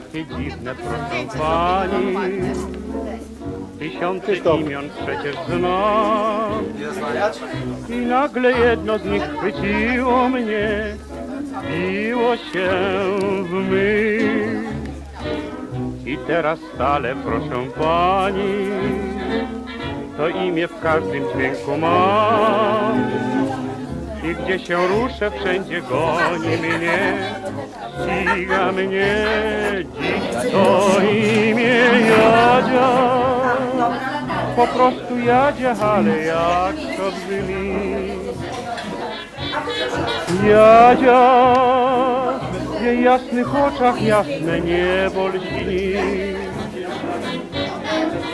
takie dziwne, proszę pani. Tysiące imion przecież znam. I nagle jedno z nich chwyciło mnie, biło się w myśl. I teraz stale proszę pani, to imię w każdym dźwięku mam. I gdzie się ruszę, wszędzie goni mnie, ściga mnie dziś to imię Jadzia. Po prostu Jadzia, ale jak to brzmi. Jadzia, w jej jasnych oczach jasne niebo lśni.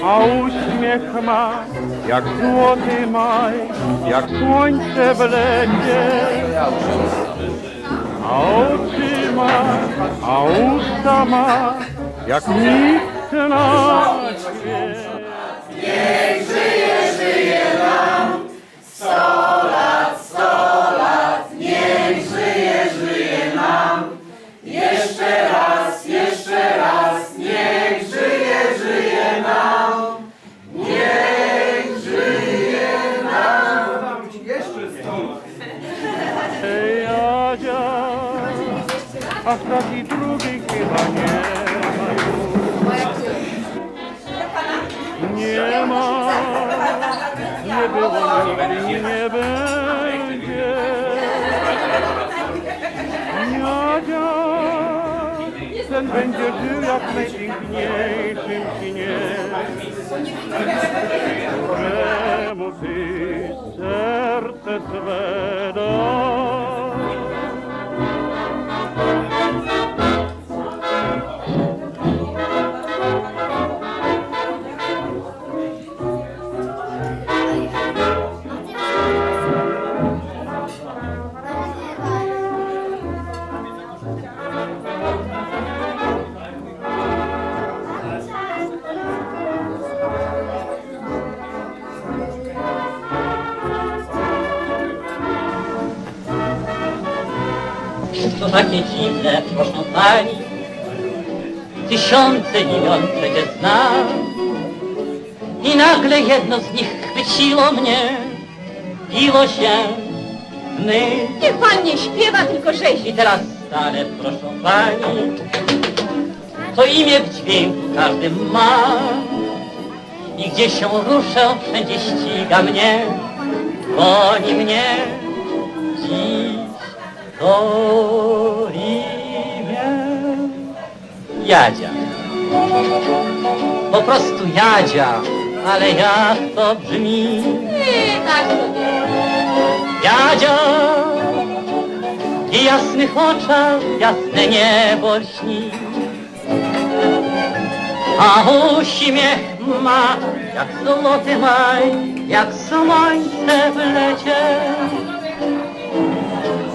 A uśmiech ma jak złoty maj, jak słońce w lecie. A oczy ma, a usta ma, jak nikt na świecie. Ten będzie żył jak najpiękniejszym śnie. Czemu ty serce swe dasz? To takie dziwne, proszę pani. Tysiące imion przecież znam. I nagle jedno z nich chwyciło mnie. Biło się w myśl. Niech pan nie śpiewa, tylko I rzezi. teraz stale proszę pani. To imię w dźwięku każdym ma. I gdzie się ruszę, wszędzie ściga mnie. Goni mnie dziś to Jadzia. Po prostu Jadzia, ale jak to brzmi. Tak sobie. Jadzia i jasnych oczach jasne niebo śni. A uśmiech ma jak złoty maj, jak słońce w lecie.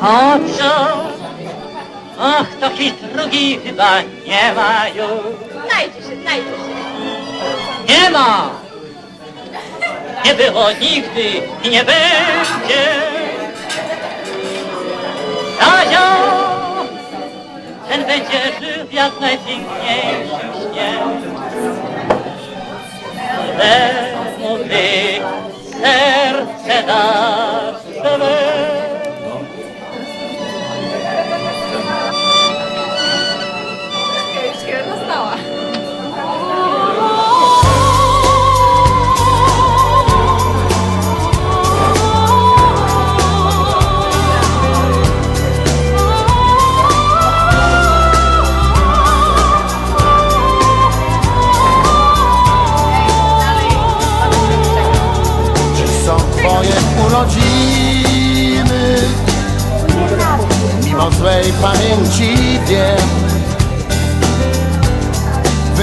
A oczy, ach, taki drugi chyba nie ma już. Znajdzie się, znajdzie się. Nie ma! Nie było nigdy i nie będzie! Jadzia! Ten będzie żył w jak najpiękniejszym śnie. Temu ty serce dasz swe.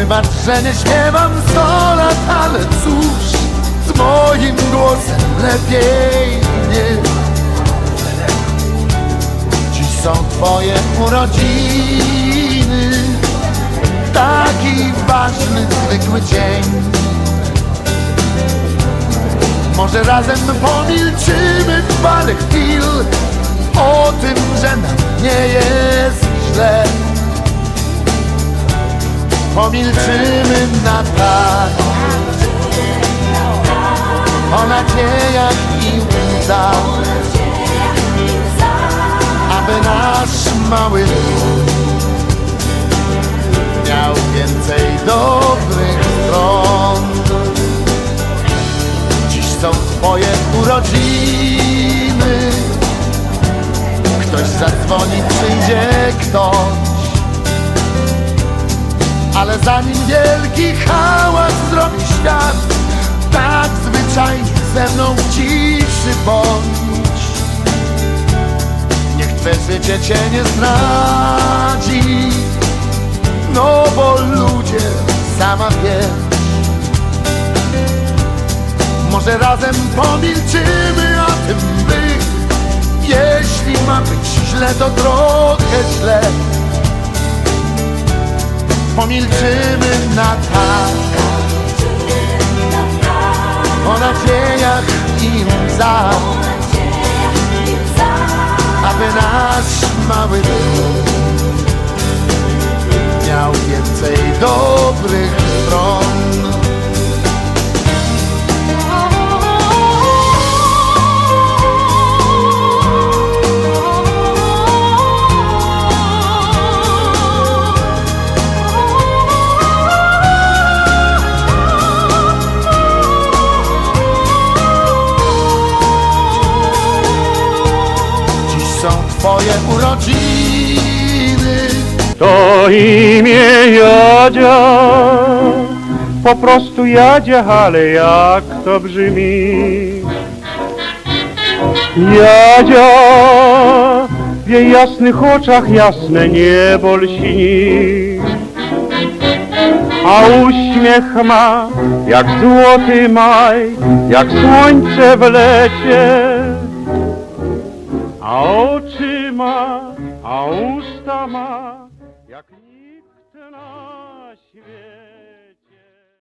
Wybacz, że nie śpiewam sto lat, ale cóż Z moim głosem lepiej nie. Dziś są twoje urodziny Taki ważny, zwykły dzień. Może razem pomilczymy parę chwil O tym, że nam nie jest źle Pomilczymy na tak. O nadziejach i łzach Aby nasz mały lud Miał więcej dobrych stron. Dziś są twoje urodziny. Ktoś zadzwoni, przyjdzie ktoś Ale zanim wielki hałas zrobi świat Tak zwyczajnie ze mną ciszy bądź. Niech twe życie cię nie zdradzi No bo ludzie, sama wiesz Może razem pomilczymy o tym by Jeśli ma być źle, to Pomilczymy na tak urodziny To imię Jadzia, po prostu Jadzia, ale jak to brzmi? Jadzia, w jej jasnych oczach jasne niebo lśni. A uśmiech ma jak złoty maj, jak słońce w lecie. A oczy ma, a usta ma,